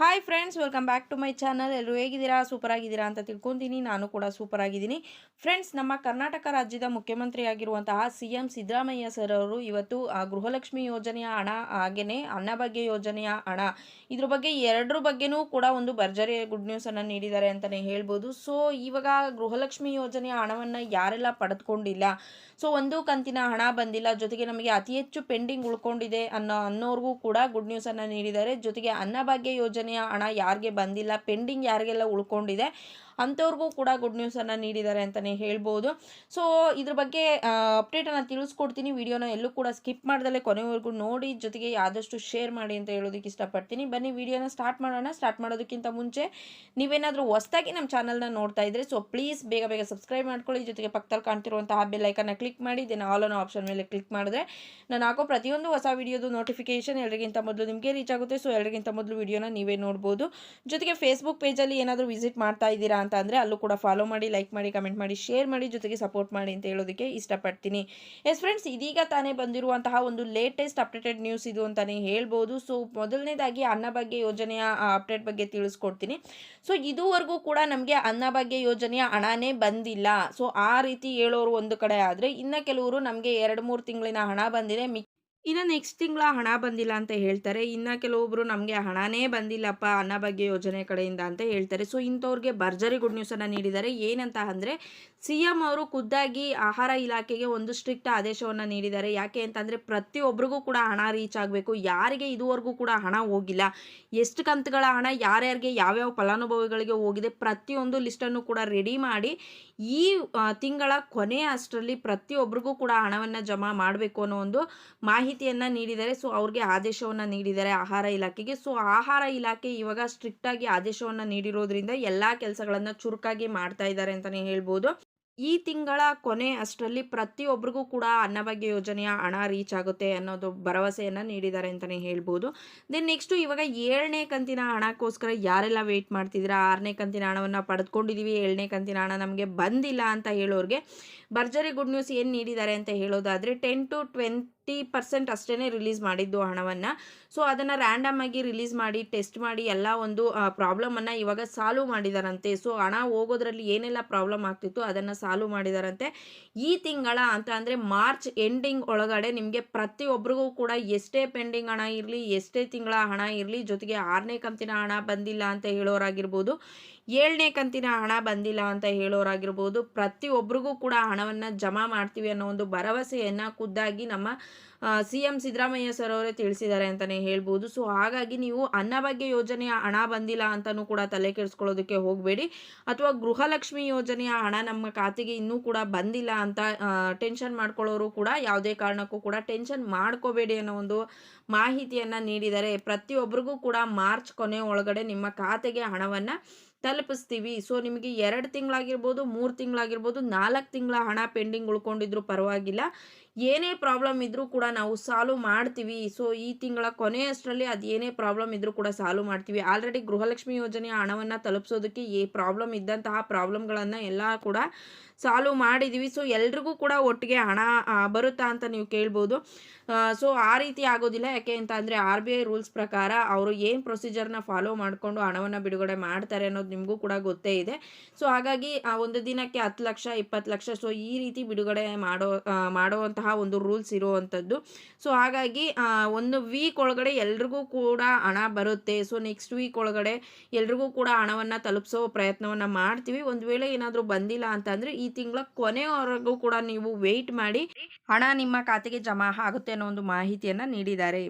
Hi friends welcome back to my channel ಎಲ್ಲರೂ ಹೇಗಿದ್ದೀರಾ? Super ಆಗಿದ್ದೀರಾ ಅಂತ ತಿಳ್ಕೊತೀನಿ. ನಾನು ಕೂಡ ಸೂಪರ್ ಆಗಿದ್ದೀನಿ ಫ್ರೆಂಡ್ಸ್ ನಮ್ಮ ಕರ್ನಾಟಕ ರಾಜ್ಯದ ಮುಖ್ಯಮಂತ್ರಿ ಆಗಿರುವಂತಹ ಸಿ ಎಂ ಸಿದ್ದರಾಮಯ್ಯ ಸರ್ ಅವರು ಇವತ್ತು ಆ, ಗೃಹಲಕ್ಷ್ಮಿ ಯೋಜನೆಯ ಹಣ ಹಾಗೆಯೇ ಅನ್ನಭಾಗ್ಯ ಯೋಜನೆಯ ಹಣ ಇದ್ರ ಬಗ್ಗೆ ಎರಡರ ಬಗ್ಗೆನೂ ಕೂಡ ಒಂದು ಭರ್ಜರಿ ಗುಡ್ ನ್ಯೂಸನ್ನು ನೀಡಿದ್ದಾರೆ ಅಂತಲೇ ಹೇಳ್ಬೋದು. ಸೊ ಇವಾಗ ಗೃಹಲಕ್ಷ್ಮಿ ಯೋಜನೆಯ ಹಣವನ್ನು ಯಾರೆಲ್ಲ ಪಡೆದುಕೊಂಡಿಲ್ಲ? ಸೊ ಒಂದು ಕಂತಿನ ಹಣ ಬಂದಿಲ್ಲ. ಜೊತೆಗೆ ನಮಗೆ ಅತಿ ಹೆಚ್ಚು ಪೆಂಡಿಂಗ್ ಉಳ್ಕೊಂಡಿದೆ ಅನ್ನೋ ಅನ್ನೋರ್ಗೂ ಕೂಡ ಗುಡ್ ನ್ಯೂಸನ್ನು ನೀಡಿದ್ದಾರೆ. ಜೊತೆಗೆ ಅನ್ನಭಾಗ್ಯ ಯೋಜನೆಯ ಹಣ ಯಾರಿಗೆ ಬಂದಿಲ್ಲ, ಪೆಂಡಿಂಗ್ ಯಾರಿಗೆಲ್ಲ ಉಳ್ಕೊಂಡಿದೆ ಅಂಥವ್ರಿಗೂ ಕೂಡ ಗುಡ್ ನ್ಯೂಸನ್ನು ನೀಡಿದ್ದಾರೆ ಅಂತಲೇ ಹೇಳ್ಬೋದು. ಸೊ ಇದ್ರ ಬಗ್ಗೆ ಅಪ್ಡೇಟನ್ನು ತಿಳಿಸ್ಕೊಡ್ತೀನಿ. ವಿಡಿಯೋನ ಎಲ್ಲೂ ಕೂಡ ಸ್ಕಿಪ್ ಮಾಡ್ದಲೇ ಕೊನೆವರೆಗೂ ನೋಡಿ, ಜೊತೆಗೆ ಆದಷ್ಟು ಶೇರ್ ಮಾಡಿ ಅಂತ ಹೇಳೋದಕ್ಕೆ ಇಷ್ಟಪಡ್ತೀನಿ. ಬನ್ನಿ, ವಿಡಿಯೋನ ಸ್ಟಾರ್ಟ್ ಮಾಡೋಣ. ಸ್ಟಾರ್ಟ್ ಮಾಡೋದಕ್ಕಿಂತ ಮುಂಚೆ ನೀವೇನಾದರೂ ಹೊಸದಾಗಿ ನಮ್ಮ ಚಾನಲ್ನ ನೋಡ್ತಾ ಇದ್ರೆ ಸೊ ಪ್ಲೀಸ್ ಬೇಗ ಬೇಗ ಸಬ್ಸ್ಕ್ರೈಬ್ ಮಾಡ್ಕೊಳ್ಳಿ. ಜೊತೆಗೆ ಪಕ್ಕದಲ್ಲಿ ಕಾಣ್ತಿರುವಂತಹ ಬೆಲ್ ಐಕನ್ನ ಕ್ಲಿಕ್ ಮಾಡಿ ದೆನ್ ಆಲ್ ಅನ್ನೋ ಆಪ್ಷನ್ ಮೇಲೆ ಕ್ಲಿಕ್ ಮಾಡಿದ್ರೆ ನಾನು ಹಾಕೋ ಪ್ರತಿಯೊಂದು ಹೊಸ ವಿಡಿಯೋದು ನೋಟಿಫಿಕೇಶನ್ ಎಲ್ಲರಿಗಿಂತ ಮೊದಲು ನಿಮಗೆ ರೀಚ್ ಆಗುತ್ತೆ. ಸೊ ಎಲ್ಲರಿಗಿಂತ ಮೊದಲು ವಿಡಿಯೋನ ನೀವೇ ನೋಡ್ಬೋದು. ಜೊತೆಗೆ ಫೇಸ್ಬುಕ್ ಪೇಜಲ್ಲಿ ಏನಾದರೂ ವಿಸಿಟ್ ಮಾಡ್ತಾ ಇದ್ದೀರಾ ಅಂತ ಅಂದರೆ ಅಲ್ಲೂ ಕೂಡ ಫಾಲೋ ಮಾಡಿ ಲೈಕ್ ಮಾಡಿ ಕಮೆಂಟ್ ಮಾಡಿ ಶೇರ್ ಮಾಡಿ, ಜೊತೆಗೆ ಸಪೋರ್ಟ್ ಮಾಡಿ ಅಂತ ಹೇಳೋದಕ್ಕೆ ಇಷ್ಟಪಡ್ತೀನಿ. ಎಸ್ ಫ್ರೆಂಡ್ಸ್ ಇದೀಗ ತಾನೇ ಬಂದಿರುವಂತಹ ಒಂದು ಲೇಟೆಸ್ಟ್ ಅಪ್ಡೇಟೆಡ್ ನ್ಯೂಸ್ ಇದು ಅಂತಲೇ ಹೇಳ್ಬೋದು. ಸೊ ಮೊದಲನೇದಾಗಿ ಅನ್ನಭಾಗ್ಯ ಯೋಜನೆಯ ಅಪ್ಡೇಟ್ ಬಗ್ಗೆ ತಿಳಿಸ್ಕೊಡ್ತೀನಿ. ಸೊ ಇದುವರೆಗೂ ಕೂಡ ನಮಗೆ ಅನ್ನಭಾಗ್ಯ ಯೋಜನೆಯ ಹಣನೇ ಬಂದಿಲ್ಲ. ಸೊ ಆ ರೀತಿ ಹೇಳೋರು ಒಂದು ಕಡೆ ಆದರೆ ಇನ್ನು ಕೆಲವರು ನಮಗೆ ಎರಡು ಮೂರು ತಿಂಗಳಿನ ಹಣ ಬಂದಿದೆ. ಮಿ ಇನ್ನು ನೆಕ್ಸ್ಟ್ ತಿಂಗಳ ಹಣ ಬಂದಿಲ್ಲ ಅಂತ ಹೇಳ್ತಾರೆ. ಇನ್ನು ಕೆಲವೊಬ್ಬರು ನಮಗೆ ಹಣನೇ ಬಂದಿಲ್ಲಪ್ಪ ಅನ್ನಭಾಗ್ಯ ಯೋಜನೆ ಕಡೆಯಿಂದ ಅಂತ ಹೇಳ್ತಾರೆ. ಸೊ ಇಂಥವ್ರಿಗೆ ಭರ್ಜರಿ ಗುಡ್ ನ್ಯೂಸನ್ನು ನೀಡಿದ್ದಾರೆ. ಏನಂತ ಅಂದರೆ ಸಿ ಎಂ ಅವರು ಖುದ್ದಾಗಿ ಆಹಾರ ಇಲಾಖೆಗೆ ಒಂದು ಸ್ಟ್ರಿಕ್ಟ್ ಆದೇಶವನ್ನು ನೀಡಿದ್ದಾರೆ. ಯಾಕೆ ಅಂತಂದರೆ ಪ್ರತಿಯೊಬ್ಬರಿಗೂ ಕೂಡ ಹಣ ರೀಚ್ ಆಗಬೇಕು. ಯಾರಿಗೆ ಇದುವರೆಗೂ ಕೂಡ ಹಣ ಹೋಗಿಲ್ಲ. ಎಷ್ಟು ಕಂತುಗಳ ಹಣ, ಯಾರ್ಯಾರಿಗೆ ಯಾವ್ಯಾವ ಫಲಾನುಭವಿಗಳಿಗೆ ಹೋಗಿದೆ, ಪ್ರತಿಯೊಂದು ಲಿಸ್ಟನ್ನು ಕೂಡ ರೆಡಿ ಮಾಡಿ, ಈ ತಿಂಗಳ ಕೊನೆಯ ಅಷ್ಟರಲ್ಲಿ ಪ್ರತಿಯೊಬ್ಬರಿಗೂ ಕೂಡ ಹಣವನ್ನು ಜಮಾ ಮಾಡಬೇಕು ಅನ್ನೋ ಒಂದು ಮಾಹಿತಿಯನ್ನು ನೀಡಿದ್ದಾರೆ ಸೊ ಅವ್ರಿಗೆ ಆದೇಶವನ್ನು ನೀಡಿದ್ದಾರೆ ಆಹಾರ ಇಲಾಖೆಗೆ. ಸೊ ಆಹಾರ ಇಲಾಖೆ ಇವಾಗ ಸ್ಟ್ರಿಕ್ಟಾಗಿ ಆದೇಶವನ್ನು ನೀಡಿರೋದ್ರಿಂದ ಎಲ್ಲ ಕೆಲಸಗಳನ್ನು ಚುರುಕಾಗಿ ಮಾಡ್ತಾ ಇದ್ದಾರೆ ಅಂತಲೇ ಹೇಳ್ಬೋದು. ಈ ತಿಂಗಳ ಕೊನೆ ಅಷ್ಟರಲ್ಲಿ ಪ್ರತಿಯೊಬ್ಬರಿಗೂ ಕೂಡ ಅನ್ನಭಾಗ್ಯ ಯೋಜನೆಯ ಹಣ ರೀಚ್ ಆಗುತ್ತೆ ಅನ್ನೋದು ಭರವಸೆಯನ್ನು ನೀಡಿದ್ದಾರೆ ಅಂತಲೇ ಹೇಳ್ಬೋದು. ದೆನ್ ನೆಕ್ಸ್ಟು ಇವಾಗ ಏಳನೇ ಕಂತಿನ ಹಣಕ್ಕೋಸ್ಕರ ಯಾರೆಲ್ಲ ವೆಯ್ಟ್ ಮಾಡ್ತಿದ್ದೀರಾ? ಆರನೇ ಕಂತಿನ ಹಣವನ್ನು ಪಡೆದುಕೊಂಡಿದ್ದೀವಿ ಏಳನೇ ಕಂತಿನ ಹಣ ನಮಗೆ ಬಂದಿಲ್ಲ ಅಂತ ಹೇಳೋರಿಗೆ ಭರ್ಜರಿ ಗುಡ್ ನ್ಯೂಸ್ ಏನು ನೀಡಿದ್ದಾರೆ ಅಂತ ಹೇಳೋದಾದರೆ ಟೆನ್ ಟು ಟ್ವೆಂಟಿ ಪರ್ಸೆಂಟ್ ಅಷ್ಟೇ ರಿಲೀಸ್ ಮಾಡಿದ್ದು ಹಣವನ್ನು. ಸೊ ಅದನ್ನು ರ್ಯಾಂಡಮ್ ಆಗಿ ರಿಲೀಸ್ ಮಾಡಿ, ಟೆಸ್ಟ್ ಮಾಡಿ, ಎಲ್ಲ ಒಂದು ಪ್ರಾಬ್ಲಮನ್ನು ಇವಾಗ ಸಾಲ್ವ್ ಮಾಡಿದಾರಂತೆ. ಸೊ ಹಣ ಹೋಗೋದ್ರಲ್ಲಿ ಏನೆಲ್ಲ ಪ್ರಾಬ್ಲಮ್ ಆಗ್ತಿತ್ತು ಅದನ್ನು ಸಾಲ್ವ್ ಮಾಡಿದಾರಂತೆ. ಈ ತಿಂಗಳ ಅಂತ ಅಂದರೆ ಮಾರ್ಚ್ ಎಂಡಿಂಗ್ ಒಳಗಡೆ ನಿಮಗೆ ಪ್ರತಿಯೊಬ್ಬರಿಗೂ ಕೂಡ ಎಷ್ಟೇ ಪೆಂಡಿಂಗ್ ಹಣ ಇರಲಿ, ಎಷ್ಟೇ ತಿಂಗಳ ಹಣ ಇರಲಿ, ಜೊತೆಗೆ ಆರನೇ ಕಂತಿನ ಹಣ ಬಂದಿಲ್ಲ ಅಂತ ಹೇಳೋರಾಗಿರ್ಬೋದು, ಏಳನೇ ಕಂತಿನ ಹಣ ಬಂದಿಲ್ಲ ಅಂತ ಹೇಳೋರಾಗಿರ್ಬೋದು ಪ್ರತಿಯೊಬ್ಬರಿಗೂ ಕೂಡ ಹಣವನ್ನು ಜಮಾ ಮಾಡ್ತೀವಿ ಅನ್ನೋ ಒಂದು ಭರವಸೆಯನ್ನು ಖುದ್ದಾಗಿ ನಮ್ಮ ಸಿ ಎಂ ಸಿದ್ದರಾಮಯ್ಯ ಸರ್ ಅವರೇ ತಿಳಿಸಿದ್ದಾರೆ ಅಂತಲೇ ಹೇಳ್ಬೋದು. ಸೊ ಹಾಗಾಗಿ ನೀವು ಅನ್ನಭಾಗ್ಯ ಯೋಜನೆಯ ಹಣ ಬಂದಿಲ್ಲ ಅಂತಲೂ ಕೂಡ ತಲೆ ಕೆಡಿಸ್ಕೊಳ್ಳೋದಕ್ಕೆ ಹೋಗಬೇಡಿ. ಅಥವಾ ಗೃಹಲಕ್ಷ್ಮಿ ಯೋಜನೆಯ ಹಣ ನಮ್ಮ ಖಾತೆಗೆ ಇನ್ನೂ ಕೂಡ ಬಂದಿಲ್ಲ ಅಂತ ಟೆನ್ಷನ್ ಮಾಡ್ಕೊಳ್ಳೋರು ಕೂಡ ಯಾವುದೇ ಕಾರಣಕ್ಕೂ ಕೂಡ ಟೆನ್ಷನ್ ಮಾಡ್ಕೋಬೇಡಿ ಅನ್ನೋ ಒಂದು ಮಾಹಿತಿಯನ್ನು ನೀಡಿದ್ದಾರೆ. ಪ್ರತಿಯೊಬ್ಬರಿಗೂ ಕೂಡ ಮಾರ್ಚ್ ಕೊನೆ ಒಳಗಡೆ ನಿಮ್ಮ ಖಾತೆಗೆ ಹಣವನ್ನು ತಲುಪಿಸ್ತೀವಿ. ಸೊ ನಿಮಗೆ ಎರಡು ತಿಂಗಳಾಗಿರ್ಬೋದು, ಮೂರು ತಿಂಗಳಾಗಿರ್ಬೋದು, ನಾಲ್ಕು ತಿಂಗಳ ಹಣ ಪೆಂಡಿಂಗ್ ಉಳ್ಕೊಂಡಿದ್ರು ಪರವಾಗಿಲ್ಲ. ಏನೇ ಪ್ರಾಬ್ಲಮ್ ಇದ್ದರೂ ಕೂಡ ನಾವು ಸಾಲ್ವ್ ಮಾಡ್ತೀವಿ. ಸೊ ಈ ತಿಂಗಳ ಕೊನೆಯಷ್ಟರಲ್ಲಿ ಅದು ಏನೇ ಪ್ರಾಬ್ಲಮ್ ಇದ್ದರೂ ಕೂಡ ಸಾಲ್ವ್ ಮಾಡ್ತೀವಿ. ಆಲ್ರೆಡಿ ಗೃಹಲಕ್ಷ್ಮಿ ಯೋಜನೆಯ ಹಣವನ್ನು ತಲುಪಿಸೋದಕ್ಕೆ ಏ ಪ್ರಾಬ್ಲಮ್ ಇದ್ದಂತಹ ಪ್ರಾಬ್ಲಮ್ಗಳನ್ನು ಎಲ್ಲ ಕೂಡ ಸಾಲ್ವ್ ಮಾಡಿದ್ದೀವಿ ಸೊ ಎಲ್ರಿಗೂ ಕೂಡ ಒಟ್ಟಿಗೆ ಹಣ ಬರುತ್ತಾ ಅಂತ ನೀವು ಕೇಳ್ಬೋದು. ಸೊ ಆ ರೀತಿ ಆಗೋದಿಲ್ಲ. ಯಾಕೆ ಅಂತ ಅಂದರೆ ಆರ್ ಬಿ ಐ ರೂಲ್ಸ್ ಪ್ರಕಾರ ಅವರು ಏನು ಪ್ರೊಸೀಜರ್ನ ಫಾಲೋ ಮಾಡಿಕೊಂಡು ಹಣವನ್ನು ಬಿಡುಗಡೆ ಮಾಡ್ತಾರೆ ಅನ್ನೋದು ನಿಮಗೂ ಕೂಡ ಗೊತ್ತೇ ಇದೆ. ಸೊ ಹಾಗಾಗಿ ಒಂದು ದಿನಕ್ಕೆ ಹತ್ತು ಲಕ್ಷ ಇಪ್ಪತ್ತು ಲಕ್ಷ ಸೊ ಈ ರೀತಿ ಬಿಡುಗಡೆ ಮಾಡೋ ಆ, ಮಾಡುವಂತಹ ಒಂದು ರೂಲ್ಸ್ ಇರುವಂಥದ್ದು. ಸೊ ಹಾಗಾಗಿ ಒಂದು ವೀಕ್ ಒಳಗಡೆ ಎಲ್ರಿಗೂ ಕೂಡ ಹಣ ಬರುತ್ತೆ. ಸೊ ನೆಕ್ಸ್ಟ್ ವೀಕ್ ಒಳಗಡೆ ಎಲ್ರಿಗೂ ಕೂಡ ಹಣವನ್ನು ತಲುಪಿಸೋ ಪ್ರಯತ್ನವನ್ನು ಮಾಡ್ತೀವಿ. ಒಂದು ವೇಳೆ ಏನಾದರೂ ಬಂದಿಲ್ಲ ಅಂತಂದರೆ ಈ ತಿಂಗಳ ಕೊನೆಯವರೆಗೂ ಕೂಡ ನೀವು ವೆಯ್ಟ್ ಮಾಡಿ ಹಣ ನಿಮ್ಮ ಖಾತೆಗೆ ಜಮಾ ಆಗುತ್ತೆ ಅನ್ನೋ ಒಂದು ಮಾಹಿತಿಯನ್ನು ನೀಡಿದ್ದಾರೆ.